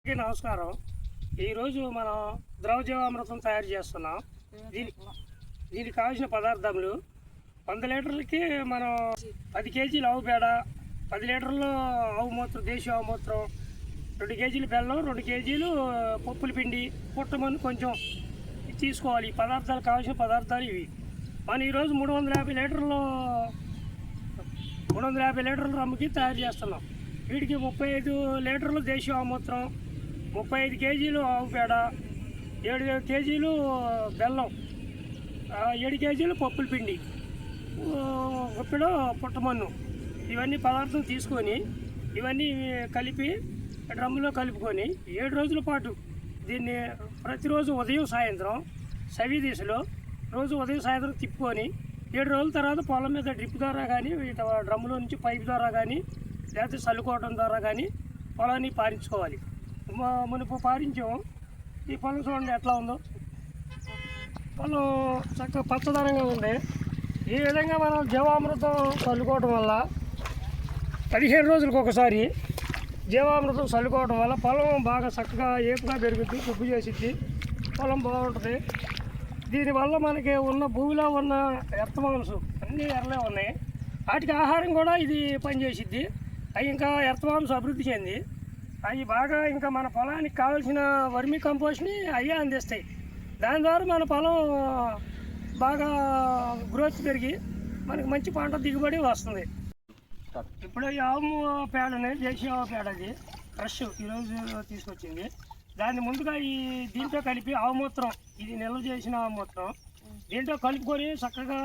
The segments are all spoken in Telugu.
అందరికీ నమస్కారం. ఈరోజు మనం ద్రవజీవామృతం తయారు చేస్తున్నాం. దీని దీనికి కావాల్సిన పదార్థములు వంద లీటర్లకి మనం పది కేజీలు ఆవు పేడ పది లీటర్లు ఆవు మూత్రం దేశీయ ఆవు మూత్రం రెండు కేజీలు బెల్లం రెండు కేజీలు పప్పుల పిండి పుట్టమని కొంచెం తీసుకోవాలి. ఈ పదార్థాలు కావాల్సిన పదార్థాలు ఇవి. మనం ఈరోజు మూడు వందల యాభై లీటర్లు మూడు వందల యాభై లీటర్ల రమ్ముకి తయారు చేస్తున్నాం. వీటికి ముప్పై ఐదు లీటర్లు దేశీయ ఆమూత్రం ముప్పై ఐదు కేజీలు ఆవు పేడ ఏడు కేజీలు బెల్లం ఏడు కేజీలు పప్పుల పిండి గుప్పెడు పుట్టమన్ను. ఇవన్నీ పదార్థం తీసుకొని ఇవన్నీ కలిపి డ్రమ్ములో కలుపుకొని ఏడు రోజుల పాటు దీన్ని ప్రతిరోజు ఉదయం సాయంత్రం సవి దిశలో రోజు ఉదయం సాయంత్రం తిప్పుకొని ఏడు రోజుల తర్వాత పొలం మీద డ్రిప్ ద్వారా కానీ ఇట డ్రమ్ములో నుంచి పైప్ ద్వారా కానీ లేకపోతే చల్లుకోవడం ద్వారా కానీ పొలాన్ని పారించుకోవాలి. మునుపు పారించాం ఈ పొలం చూడండి ఎట్లా ఉందో. పొలం చక్కగా పచ్చదనంగా ఉంది ఈ విధంగా మనం జీవామృతం చల్లుకోవటం వల్ల పదిహేను రోజులకు ఒకసారి జీవామృతం చల్లుకోవడం వల్ల పొలం బాగా చక్కగా ఏపుగా పెరుగుద్ది గుబ్బు చేసిద్ది. పొలం బాగుంటుంది. దీనివల్ల మనకి ఉన్న భూమిలో ఉన్న ఎర్తమాంసు అన్నీ ఎర్రలే ఉన్నాయి. వాటికి ఆహారం కూడా ఇది పనిచేసిద్ది. అవి ఇంకా ఎర్తమాంసం అభివృద్ధి చెంది. అవి బాగా ఇంకా మన పొలానికి కావాల్సిన వర్మి కంపోస్ట్ని అయ్యే అందిస్తాయి. దాని ద్వారా మన పొలం బాగా గ్రోత్ పెరిగి మనకి మంచి పంట దిగుబడి వస్తుంది. ఇప్పుడు ఈ ఆవు పేడని దేశీయ ఆవు పేడ అది ఫ్రెష్ ఈరోజు తీసుకొచ్చింది. దాన్ని ముందుగా ఈ దీంట్లో కలిపి ఆవు మూత్రం ఇది నిల్వ చేసిన ఆవు మూత్రం దీంట్లో కలుపుకొని చక్కగా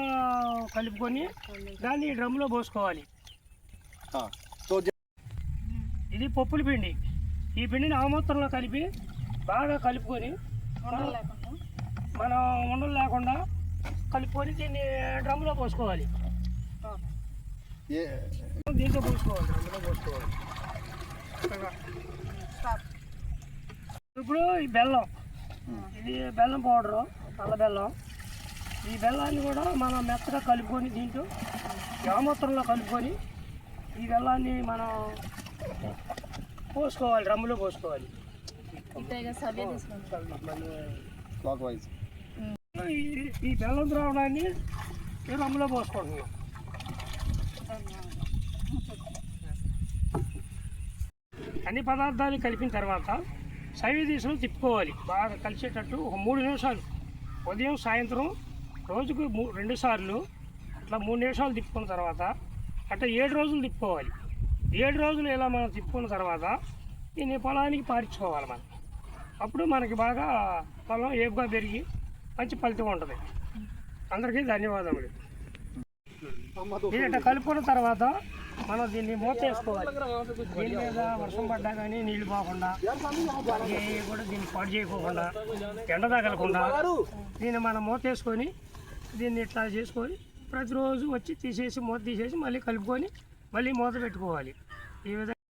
కలుపుకొని దాన్ని డ్రమ్లో పోసుకోవాలి. ఇది పప్పుల పిండి. ఈ పిండిని ఆవు మూత్రంలో కలిపి బాగా కలుపుకొని మనం ఉండలు లేకుండా కలుపుకొని దీన్ని డ్రమ్లో పోసుకోవాలి. దీంట్లో పోసుకోవాలి డ్రమ్లో పోసుకోవాలి. ఇప్పుడు ఈ బెల్లం ఇది బెల్లం పౌడరు నల్ల బెల్లం. ఈ బెల్లాన్ని కూడా మనం మెత్తగా కలుపుకొని దీంట్లో యామూత్రంలో కలుపుకొని ఈ బెల్లాన్ని మనం పోసుకోవాలి డ్రమ్ములో పోసుకోవాలి. ఈ- బెల్లం ద్రావణాన్ని ఈ డ్రమ్ములో పోసుకుంటున్నాం. అన్ని పదార్థాలు కలిపిన తర్వాత సైవ దిశలో తిప్పుకోవాలి. బాగా కలిసేటట్టు ఒక మూడు నిమిషాలు. ఉదయం సాయంత్రం రోజుకు మూ రెండు సార్లు అట్లా మూడు నిమిషాలు తిప్పుకున్న తర్వాత అట్లా ఏడు రోజులు తిప్పుకోవాలి. ఏడు రోజులు ఇలా మనం తిప్పుకున్న తర్వాత దీన్ని పొలానికి పారించుకోవాలి మనం. అప్పుడు మనకి బాగా పొలం ఏపుగా పెరిగి మంచి ఫలితం ఉంటుంది. అందరికీ ధన్యవాదములు. దీని ఇట్లా కలుపుకున్న తర్వాత మనం దీన్ని మూత వేసుకోవాలి. దీని మీద వర్షం పడ్డా కానీ నీళ్ళు పోకుండా కూడా దీన్ని పాడు చేయకోకుండా ఎండ తగలకుండా దీన్ని మనం మూత వేసుకొని దీన్ని ఇట్లా చేసుకొని ప్రతిరోజు వచ్చి తీసేసి మూత తీసేసి మళ్ళీ కలుపుకొని మళ్ళీ మూత పెట్టుకోవాలి. ఈ విధంగా